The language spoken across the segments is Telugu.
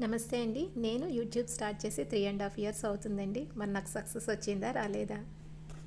నమస్తే అండి. నేను యూట్యూబ్ స్టార్ట్ చేసి త్రీ అండ్ హాఫ్ ఇయర్స్ అవుతుందండి. మరి నాకు సక్సెస్ వచ్చిందా రాలేదా?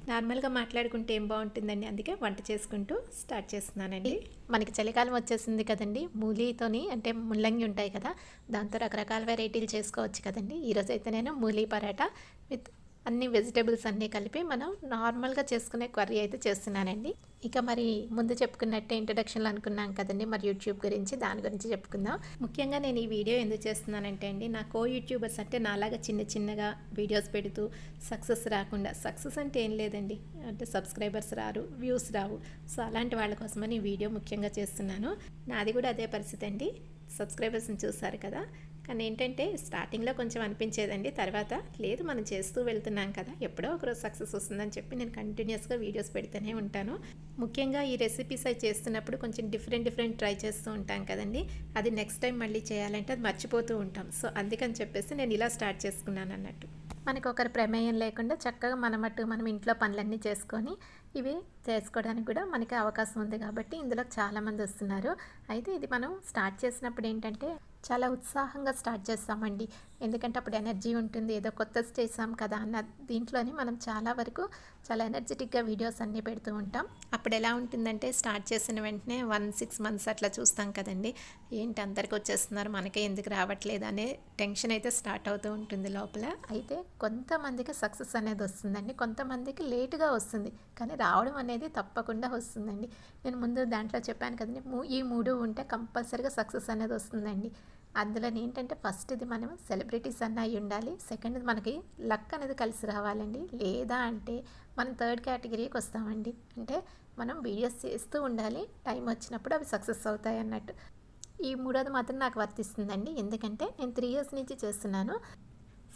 నార్మల్గా మాట్లాడుకుంటే ఏం బాగుంటుందండి? అందుకే వంట చేసుకుంటూ స్టార్ట్ చేస్తున్నానండి. మనకి చలికాలం వచ్చేసింది కదండి. మూలీతోని అంటే ముల్లంగి ఉంటాయి కదా దాంతో రకరకాల వెరైటీలు చేసుకోవచ్చు కదండి. ఈరోజు అయితే నేను మూలీ పరాటా విత్ అన్ని వెజిటేబుల్స్ అన్నీ కలిపి మనం నార్మల్గా చేసుకునే కర్రీ అయితే చేస్తున్నానండి. ఇక మరి ముందు చెప్పుకున్నట్టే ఇంట్రడక్షన్లు అనుకున్నాం కదండి. మరి యూట్యూబ్ గురించి దాని గురించి చెప్పుకుందాం. ముఖ్యంగా నేను ఈ వీడియో ఎందుకు చేస్తున్నానంటే అండి నా కో యూట్యూబర్స్ అంటే నాలాగా చిన్న చిన్నగా వీడియోస్ పెడుతూ సక్సెస్ రాకుండా సక్సెస్ అంటే ఏం లేదండి. అంటే సబ్స్క్రైబర్స్ రారు వ్యూస్ రావు. సో అలాంటి వాళ్ళ కోసమని ఈ వీడియో ముఖ్యంగా చేస్తున్నాను. నాది కూడా అదే పరిస్థితి అండి. సబ్స్క్రైబర్స్ని చూసారు కదా. కానీ ఏంటంటే స్టార్టింగ్లో కొంచెం అనిపించేదండి. తర్వాత లేదు మనం చేస్తూ వెళ్తున్నాం కదా ఎప్పుడో ఒకరోజు సక్సెస్ వస్తుందని చెప్పి నేను కంటిన్యూస్గా వీడియోస్ పెడుతూనే ఉంటాను. ముఖ్యంగా ఈ రెసిపీస్ అవి చేస్తున్నప్పుడు కొంచెం డిఫరెంట్ డిఫరెంట్ ట్రై చేస్తూ ఉంటాం కదండి. అది నెక్స్ట్ టైం మళ్ళీ చేయాలంటే అది మర్చిపోతూ ఉంటాం. సో అందుకని చెప్పేసి నేను ఇలా స్టార్ట్ చేసుకున్నాను అన్నట్టు. మనకు ఒకరి ప్రమేయం లేకుండా చక్కగా మన మట్టు మనం ఇంట్లో పనులన్నీ చేసుకొని ఇవి చేసుకోవడానికి కూడా మనకి అవకాశం ఉంది కాబట్టి ఇందులో చాలామంది వస్తున్నారు. అయితే ఇది మనం స్టార్ట్ చేసినప్పుడు ఏంటంటే చాలా ఉత్సాహంగా స్టార్ట్ చేస్తామండి. ఎందుకంటే అప్పుడు ఎనర్జీ ఉంటుంది ఏదో కొత్త చేసాం కదా అన్న దీంట్లోనే మనం చాలా వరకు చాలా ఎనర్జెటిక్గా వీడియోస్ అన్నీ పెడుతూ ఉంటాం. అప్పుడు ఎలా ఉంటుందంటే స్టార్ట్ చేసిన వెంటనే వన్ సిక్స్ మంత్స్ అట్లా చూస్తాం కదండి. ఏంటి అందరికి వచ్చేస్తున్నారు మనకే ఎందుకు రావట్లేదు అనే టెన్షన్ అయితే స్టార్ట్ అవుతూ ఉంటుంది లోపల. అయితే కొంతమందికి సక్సెస్ అనేది వస్తుందండి. కొంతమందికి లేటుగా వస్తుంది కానీ రావడం అనేది తప్పకుండా వస్తుందండి. నేను ముందు దాంట్లో చెప్పాను కదండి మూ- ఈ మూడు ఉంటే కంపల్సరీగా సక్సెస్ అనేది వస్తుందండి. అందులో ఏంటంటే ఫస్ట్ ఇది మనం సెలబ్రిటీస్ అన్న అయి ఉండాలి. సెకండ్ మనకి లక్ అనేది కలిసి రావాలండి. లేదా అంటే మనం థర్డ్ కేటగిరీకి వస్తామండి. అంటే మనం వీడియోస్ చేస్తూ ఉండాలి. టైం వచ్చినప్పుడు అవి సక్సెస్ అవుతాయి అన్నట్టు. ఈ మూడోది మాత్రం నాకు వర్తిస్తుందండి. ఎందుకంటే నేను త్రీ ఇయర్స్ నుంచి చేస్తున్నాను.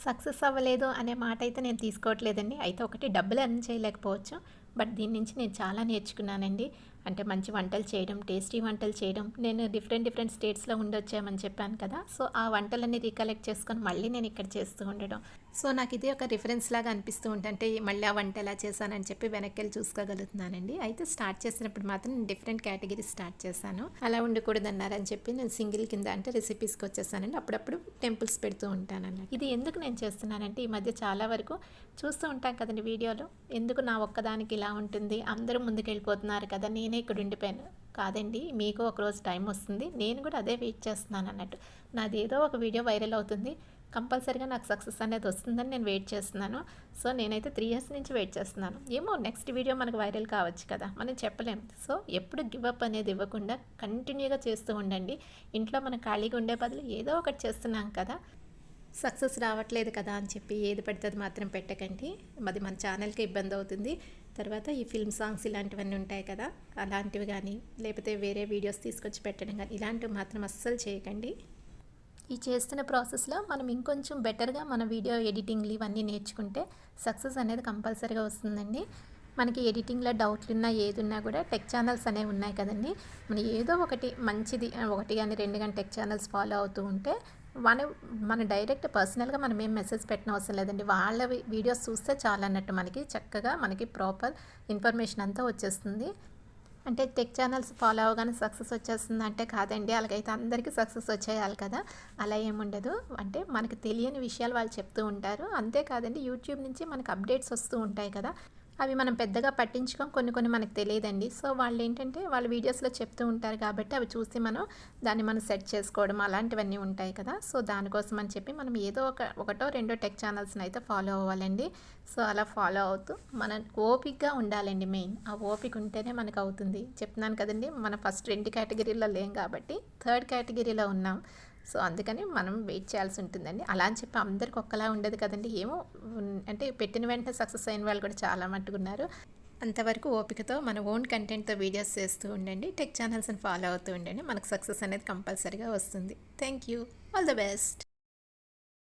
సక్సెస్ అవ్వలేదు అనే మాట అయితే నేను తీసుకోవట్లేదండి. అయితే ఒకటి డబ్బులు అర్న్ చేయలేకపోవచ్చు. బట్ దీని నుంచి నేను చాలా నేర్చుకున్నానండి. అంటే మంచి వంటలు చేయడం టేస్టీ వంటలు చేయడం. నేను డిఫరెంట్ డిఫరెంట్ స్టేట్స్లో ఉండొచ్చామని చెప్పాను కదా. సో ఆ వంటలన్నీ రీకలెక్ట్ చేసుకొని మళ్ళీ నేను ఇక్కడ చేస్తూ ఉండడం. సో నాకు ఇది ఒక రిఫరెన్స్ లాగా అనిపిస్తూ ఉంటుంటే మళ్ళీ ఆ వంట ఎలా చేశానని చెప్పి వెనక్కి వెళ్ళి చూసుకోగలుగుతున్నానండి. అయితే స్టార్ట్ చేసినప్పుడు మాత్రం నేను డిఫరెంట్ కేటగిరీ స్టార్ట్ చేశాను. అలా ఉండకూడదన్నారని చెప్పి నేను సింగిల్ కింద అంటే రెసిపీస్కి వచ్చేసానండి. అప్పుడప్పుడు టెంపుల్స్ పెడుతూ ఉంటాను ఇది ఎందుకు నేను చేస్తున్నానంటే ఈ మధ్య చాలా వరకు చూస్తూ ఉంటాం కదండి వీడియోలో. ఎందుకు నా ఒక్కదానికి ఇలా ఉంటుంది? అందరూ ముందుకు వెళ్ళిపోతున్నారు కదా. నేను ఇక్కడ ఉండిపోయాను. కాదండి మీకు ఒకరోజు టైం వస్తుంది. నేను కూడా అదే వెయిట్ చేస్తున్నాను అన్నట్టు. నాది ఏదో ఒక వీడియో వైరల్ అవుతుంది. కంపల్సరీగా నాకు సక్సెస్ అనేది వస్తుందని నేను వెయిట్ చేస్తున్నాను. సో నేనైతే త్రీ ఇయర్స్ నుంచి వెయిట్ చేస్తున్నాను. ఏమో నెక్స్ట్ వీడియో మనకు వైరల్ కావచ్చు కదా మనం చెప్పలేం. సో ఎప్పుడు గివప్ అనేది ఇవ్వకుండా కంటిన్యూగా చేస్తూ ఉండండి. ఇంట్లో మనం ఖాళీగా ఉండే బదులు ఏదో ఒకటి చేస్తున్నాం కదా సక్సెస్ రావట్లేదు కదా అని చెప్పి ఏది పడితే అది మాత్రం పెట్టకండి. అది మన ఛానల్కి ఇబ్బంది అవుతుంది. తర్వాత ఈ ఫిల్మ్ సాంగ్స్ ఇలాంటివన్నీ ఉంటాయి కదా అలాంటివి కానీ లేకపోతే వేరే వీడియోస్ తీసుకొచ్చి పెట్టడం కానీ ఇలాంటివి మాత్రం అస్సలు చేయకండి. ఈ చేస్తున్న ప్రాసెస్లో మనం ఇంకొంచెం బెటర్గా మన వీడియో ఎడిటింగ్లు ఇవన్నీ నేర్చుకుంటే సక్సెస్ అనేది కంపల్సరీగా వస్తుందండి. మనకి ఎడిటింగ్లో డౌట్లు ఉన్నా ఏది ఉన్నా కూడా టెక్ ఛానల్స్ అనేవి ఉన్నాయి కదండి. మనం ఏదో ఒకటి మంచిది ఒకటి కానీ రెండు కానీ టెక్ ఛానల్స్ ఫాలో అవుతూ ఉంటే మన మన డైరెక్ట్ పర్సనల్గా మనం ఏం మెసేజ్ పెట్టిన అవసరం లేదండి. వాళ్ళ వీడియోస్ చూస్తే చాలా అన్నట్టు మనకి చక్కగా మనకి ప్రాపర్ ఇన్ఫర్మేషన్ అంతా వచ్చేస్తుంది. అంటే టెక్ ఛానల్స్ ఫాలో అవగానే సక్సెస్ వచ్చేస్తుంది అంటే కాదండి. అలాగైతే అందరికీ సక్సెస్ వచ్చేయాలి కదా. అలా ఏముండదు అంటే మనకు తెలియని విషయాలు వాళ్ళు చెప్తూ ఉంటారు. అంతేకాదండి యూట్యూబ్ నుంచి మనకు అప్డేట్స్ వస్తూ ఉంటాయి కదా. అవి మనం పెద్దగా పట్టించుకోం కొన్ని కొన్ని మనకు తెలియదండి. సో వాళ్ళు ఏంటంటే వాళ్ళ వీడియోస్లో చెప్తూ ఉంటారు కాబట్టి అవి చూసి మనం దాన్ని మనం సెట్ చేసుకోవడం అలాంటివన్నీ ఉంటాయి కదా. సో దానికోసం అని చెప్పి మనం ఏదో ఒక ఒకటో రెండో టెక్ ఛానల్స్ని అయితే ఫాలో అవ్వాలండి. సో అలా ఫాలో అవుతూ మన ఓపిక్గా ఉండాలండి మెయిన్. ఆ ఓపిక ఉంటేనే మనకు అవుతుంది. చెప్తున్నాను కదండి మన ఫస్ట్ రెండు కేటగిరీలో లేం కాబట్టి థర్డ్ కేటగిరీలో ఉన్నాం. సో అందుకని మనం వెయిట్ చేయాల్సి ఉంటుందండి. అలా అని చెప్పి అందరికి ఒక్కలా ఉండదు కదండి. ఏమో అంటే పెట్టిన వెంటనే సక్సెస్ అయిన వాళ్ళు కూడా చాలా మట్టుకున్నారు అంతవరకు ఓపికతో మన ఓన్ కంటెంట్తో వీడియోస్ చేస్తూ ఉండండి. టెక్ ఛానల్స్ని ఫాలో అవుతూ ఉండండి. మనకు సక్సెస్ అనేది కంపల్సరీగా వస్తుంది. Thank you all the best.